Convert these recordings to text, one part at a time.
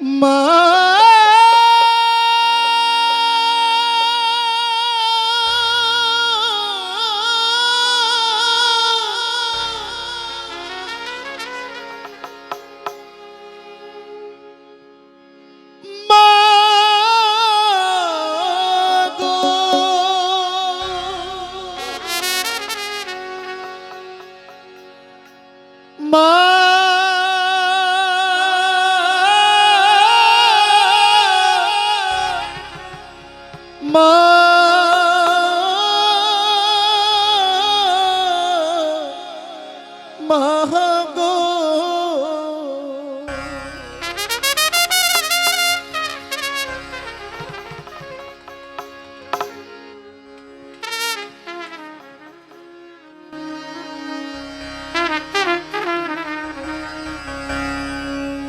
মা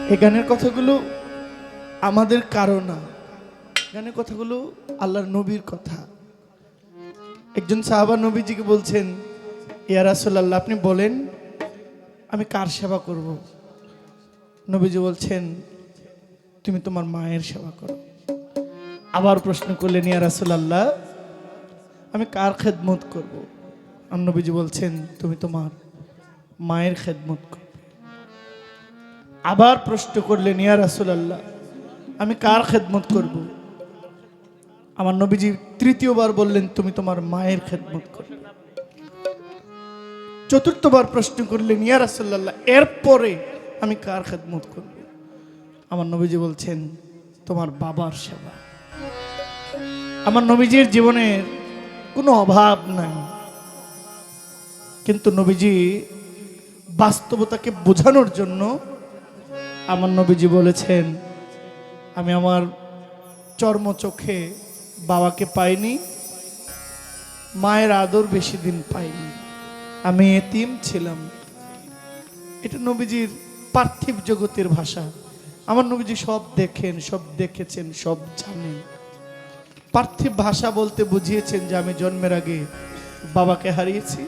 এই গানের কথাগুলো আমাদের কারও না। গানের কথাগুলো আল্লাহর নবীর কথা। একজন সাহাবা নবীজিকে বলছেন, ইয়া রাসূলুল্লাহ, আপনি বলেন, আমি কার সেবা করব? নবীজি বলছেন, তুমি তোমার মায়ের সেবা করো। আবার প্রশ্ন করলেন, ইয়া রাসূলুল্লাহ, আমি কার খেদমত করব? আর নবীজি বলছেন, তুমি তোমার মায়ের খেদমত করো। আবার প্রশ্ন করলেন, ইয়া রাসূলুল্লাহ, আমি কার খেদমত করব? আমার নবীজি তৃতীয়বার বললেন, তুমি তোমার মায়ের খেদমত করো চতুর্থবার প্রশ্ন করলেন, ইয়া রাসূলুল্লাহ, এরপরে আমি কার খেদমত করব? আমার নবীজি বলছেন, তোমার বাবার সেবা। আমার নবীজির জীবনের কোনো অভাব নাই। কিন্তু নবীজি বাস্তবতাকে বোঝানোর জন্য আমার নবীজি বলেছেন, আমি আমার চর্ম চোখে বাবাকে পাইনি, মায়ের আদর বেশি দিন পাইনি। আমি এতিম ছিলাম। এটা নবীজির পার্থিব জগতের ভাষা। আমার নবীজি সব দেখেন, সব দেখেছেন, সব জানেন। পার্থিব ভাষা বলতে বুঝিয়েছেন যে আমি জন্মের আগে বাবাকে হারিয়েছি,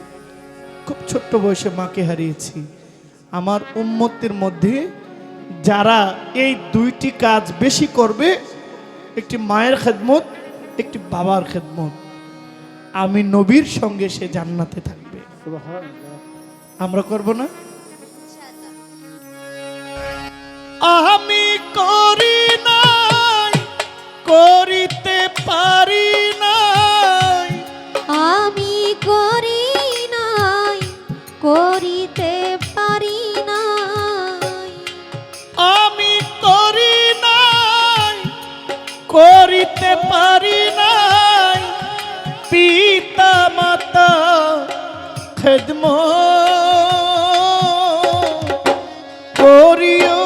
খুব ছোট্ট বয়সে মাকে হারিয়েছি। আমার উন্মত্তির মধ্যে যারা এই দুইটি কাজ বেশি করবে একটি মায়ের খেদমত একটি বাবার খেদমত। আমি নবীর সঙ্গে সে জান্নাতে থাকবে। আমরা করব না? আমি করি নাই করিতে পারি করিতে পারি নাই। পিতা মাতা খেদম করিও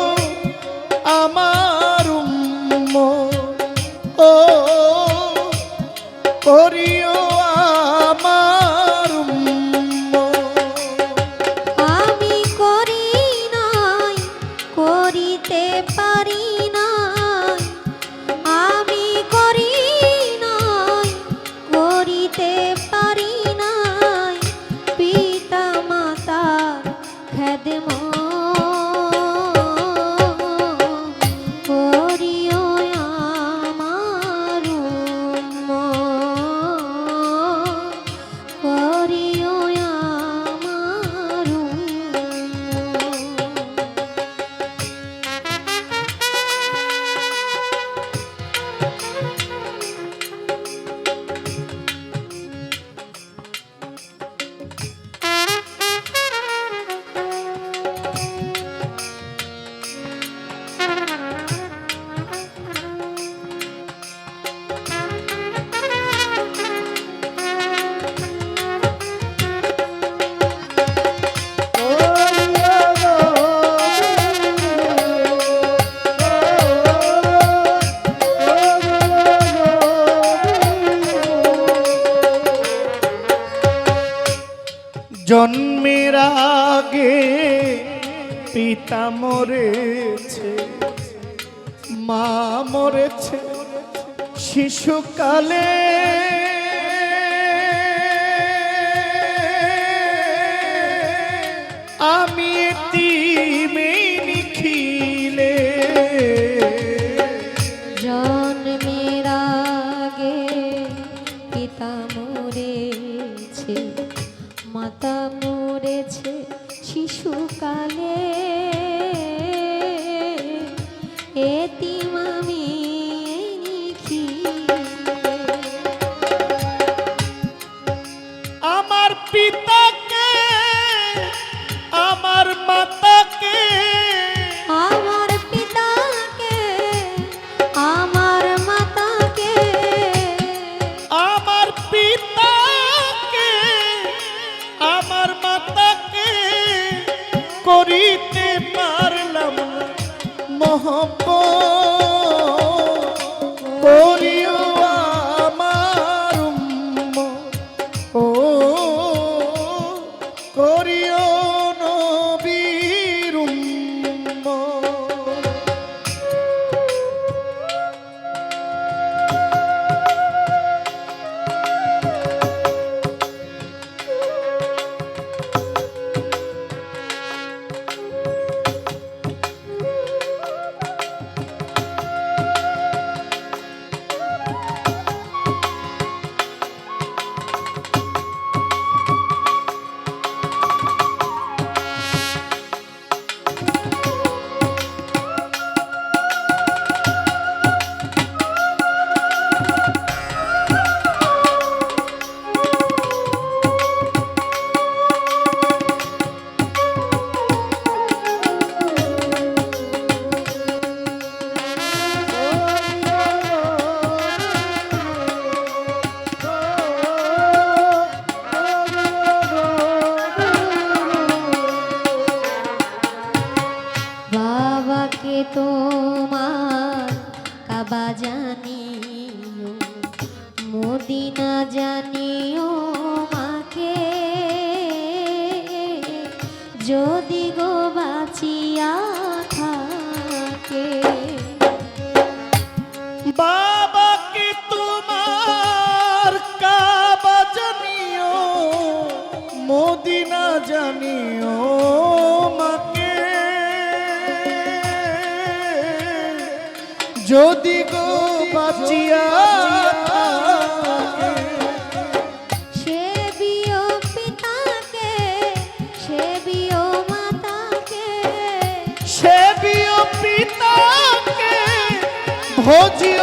আমার ও করিও খেদম আগে পিতা মরেছে মা মরেছে শিশুকালে। আমি মরেছে শিশুকালে। এতি তোমার কাবা জানিও, মদিনা জানিও মাকে। যদি গো বাঁচিয়া থাকে বাবাকে তোমার কাবা জানিও জানিও। যদি গো বাঁচিয়া থাকে।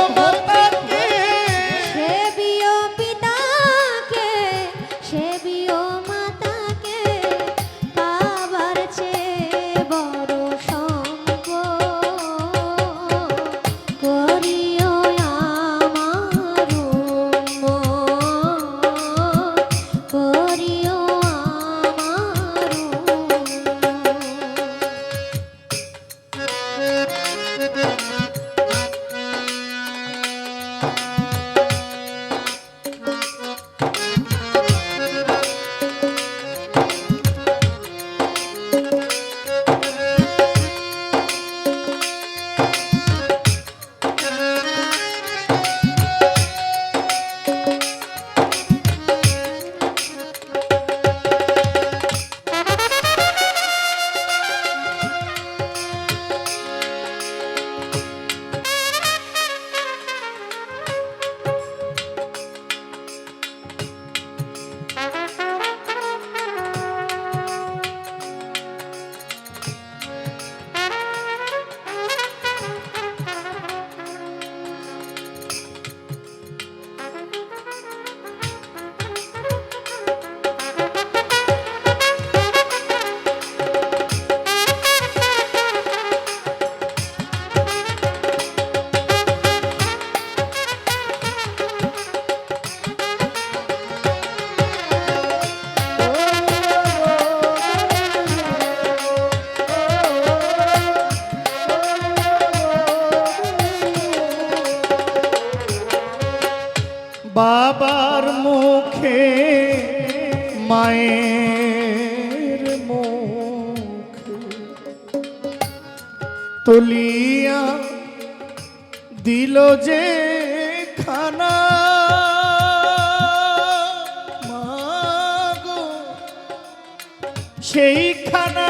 বাবার মুখে মায়ের মুখে। তুলিয়া দিল যে খানা। সেই খানা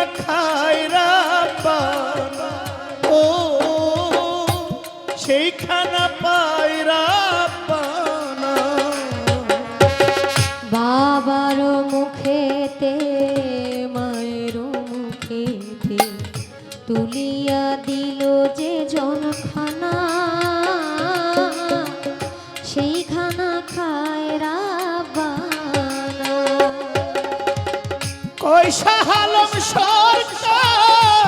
সেই খানা খায় রাবানা। কয়সা হালম সরকার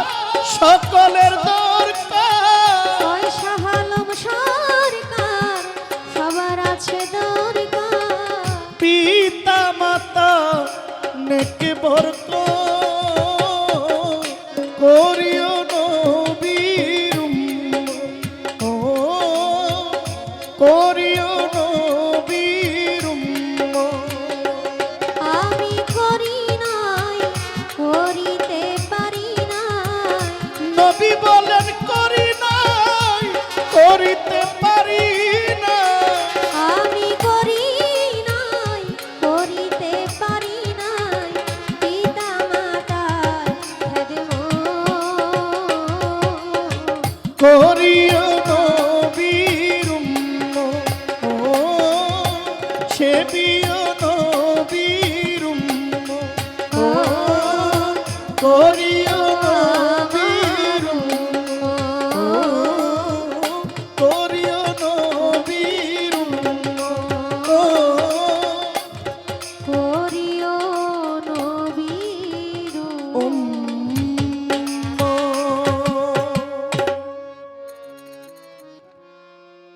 সকলের দরকার। পয়সা হালম সরকার সবার আছে দরকার। পিতা মাতা নেকে বরক করিও হরি